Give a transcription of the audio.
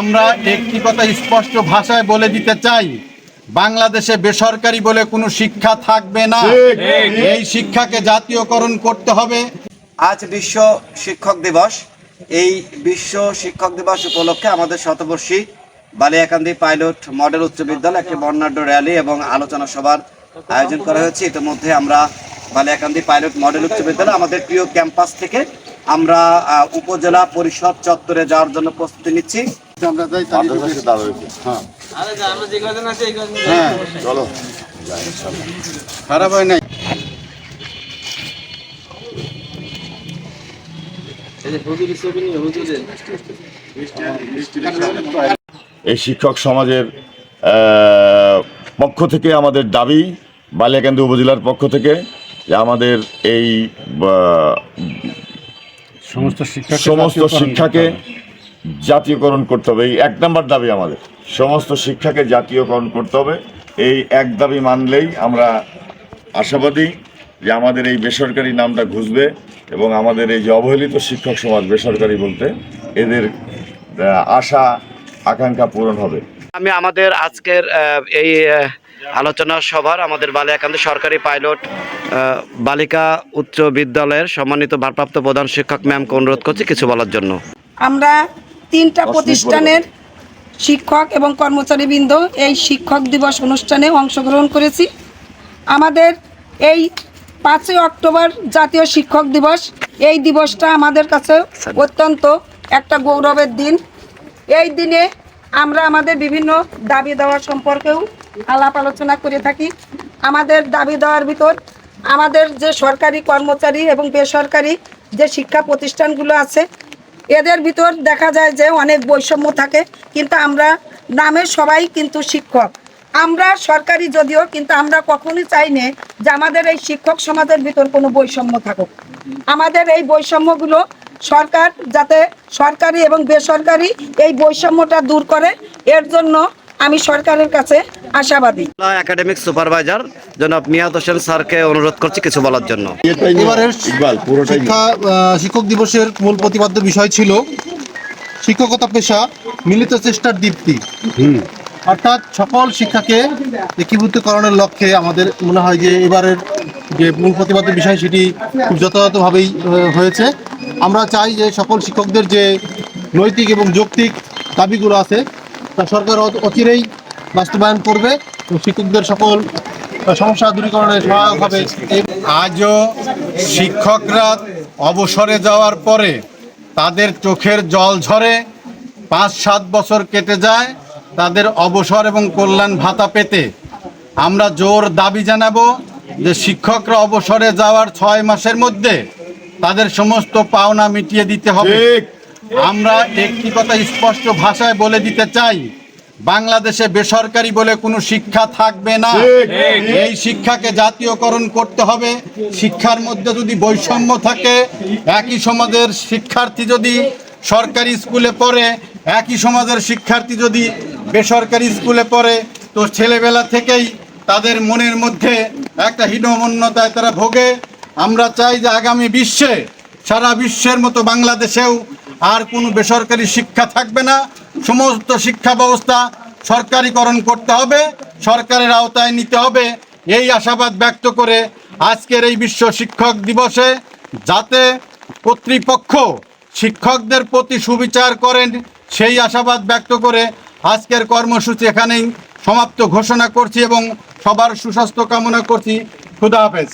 আমরা একটি কথা স্পষ্ট ভাষায় বলে দিতে চাই। বাংলাদেশে বেসরকারি বলে কোনো শিক্ষা থাকবে না। এই শিক্ষাকে জাতীয়করণ করতে হবে। আজ বিশ্ব শিক্ষক দিবস। এই বিশ্ব শিক্ষক দিবস উপলক্ষে আমাদের শতবর্ষী বালিয়াকান্দি পাইলট মডেল উচ্চ বিদ্যালয় একটি বর্ণাঢ্য র্যালি এবং আলোচনা সভার আয়োজন করা হয়েছে। ইতিমধ্যে আমরা বালিয়াকান্দি পাইলট মডেল উচ্চ বিদ্যালয় আমাদের প্রিয় ক্যাম্পাস থেকে আমরা উপজেলা পরিষদ চত্বরে যাওয়ার জন্য প্রস্তুতি নিচ্ছি। আমরা যাই হ্যাঁ। হ্যাঁ। চলো। খারাপ হয় নাই। এই শিক্ষক সমাজের পক্ষ থেকে আমাদের দাবি বালিয়াকান্দি উপজেলার পক্ষ থেকে যে আমাদের এই সমস্ত শিক্ষা সমস্ত শিক্ষাকে জাতীয়করণ করতে হবে এই এক নম্বর দাবি আমাদের। সমস্ত শিক্ষাকে জাতীয়করণ করতে হবে এই এক দাবি মানলেই আমরা আশাবাদী যে আমাদের এই বেসরকারি নামটা ঘুষবে এবং আমাদের এই যে অবহেলিত শিক্ষক সমাজ বেসরকারি বলতে এদের আশা আকাঙ্ক্ষা পূরণ হবে। আমি আমাদের আজকের এই আলোচনা সভার আমাদের বালিয়াকান্দি সরকারি পাইলট বালিকা উচ্চ বিদ্যালয়ের সম্মানিত ভারপ্রাপ্ত প্রধান শিক্ষক ম্যামকে অনুরোধ করছি কিছু বলার জন্য। আমরা তিনটা প্রতিষ্ঠানের শিক্ষক এবং কর্মচারীবৃন্দ এই শিক্ষক দিবস অনুষ্ঠানে অংশগ্রহণ করেছি। আমাদের এই পাঁচই অক্টোবর জাতীয় শিক্ষক দিবস এই দিবসটা আমাদের কাছে অত্যন্ত একটা গৌরবের দিন। এই দিনে আমরা আমাদের বিভিন্ন দাবি দেওয়া সম্পর্কেও আলাপ আলোচনা করে থাকি। আমাদের দাবি দেওয়ার ভিতর আমাদের যে সরকারি কর্মচারী এবং বেসরকারি যে শিক্ষা প্রতিষ্ঠানগুলো আছে এদের ভিতর দেখা যায় যে অনেক বৈষম্য থাকে, কিন্তু আমরা নামে সবাই কিন্তু শিক্ষক। আমরা সরকারি যদিও, কিন্তু আমরা কখনোই চাই না যে আমাদের এই শিক্ষক সমাজের ভিতর কোনো বৈষম্য থাকুক। আমাদের এই বৈষম্যগুলো সরকার যাতে সরকারি এবং বেসরকারি এই বৈষম্যটা দূর করে, এর জন্য আমি সরকারের কাছে আশাবাদী। একাডেমিক সুপারভাইজার জনাব মিয়াদ হোসেন স্যারকে অনুরোধ করছি কিছু বলার জন্য। এবারের শিক্ষা শিক্ষক দিবসের মূল প্রতিপাদ্য বিষয় ছিল শিক্ষকতা পেশা মিলিত চেষ্টার দীপ্তি। অর্থাৎ সকল শিক্ষাকে একীভূতকরণের লক্ষ্যে আমাদের মনে হয় যে এবারের যে মূল প্রতিপাদ্য বিষয় সেটি খুব যথাযথভাবেই হয়েছে। আমরা চাই যে সকল শিক্ষকদের যে নৈতিক এবং যৌক্তিক দাবিগুলো আছে তা সরকার অচিরেই বাস্তবায়ন করবে এবং শিক্ষকদের সকল সমস্যা দূরীকরণে সহায়ক হবে। আজও শিক্ষকরা অবসরে যাওয়ার পরে তাদের চোখের জল ঝরে পাঁচ সাত বছর কেটে যায় তাদের অবসর এবং কল্যাণ ভাতা পেতে। আমরা জোর দাবি জানাব যে শিক্ষকরা অবসরে যাওয়ার ছয় মাসের মধ্যে তাদের সমস্ত পাওনা মিটিয়ে দিতে হবে। আমরা একটি কথা স্পষ্ট ভাষায় বলে দিতে চাই। বাংলাদেশে বেসরকারি বলে কোনো শিক্ষা থাকবে না। এই শিক্ষাকে জাতীয়করণ করতে হবে। শিক্ষার মধ্যে যদি বৈষম্য থাকে একই সমাজের শিক্ষার্থী যদি সরকারি স্কুলে পড়ে একই সমাজের শিক্ষার্থী যদি বেসরকারি স্কুলে পড়ে তো ছেলেবেলা থেকেই তাদের মনের মধ্যে একটা হীনমন্যতায় তারা ভোগে। আমরা চাই যে আগামী বিশ্বে সারা বিশ্বের মতো বাংলাদেশেও আর কোনো বেসরকারি শিক্ষা থাকবে না। সমস্ত শিক্ষা ব্যবস্থা সরকারিকরণ করতে হবে, সরকারের আওতায় নিতে হবে। এই আশাবাদ ব্যক্ত করে আজকের এই বিশ্ব শিক্ষক দিবসে যাতে কর্তৃপক্ষ শিক্ষকদের প্রতি সুবিচার করেন, সেই আশাবাদ ব্যক্ত করে আজকের কর্মসূচি এখানেই সমাপ্ত ঘোষণা করছি এবং সবার সুস্বাস্থ্য কামনা করছি। খুদা হাফেজ।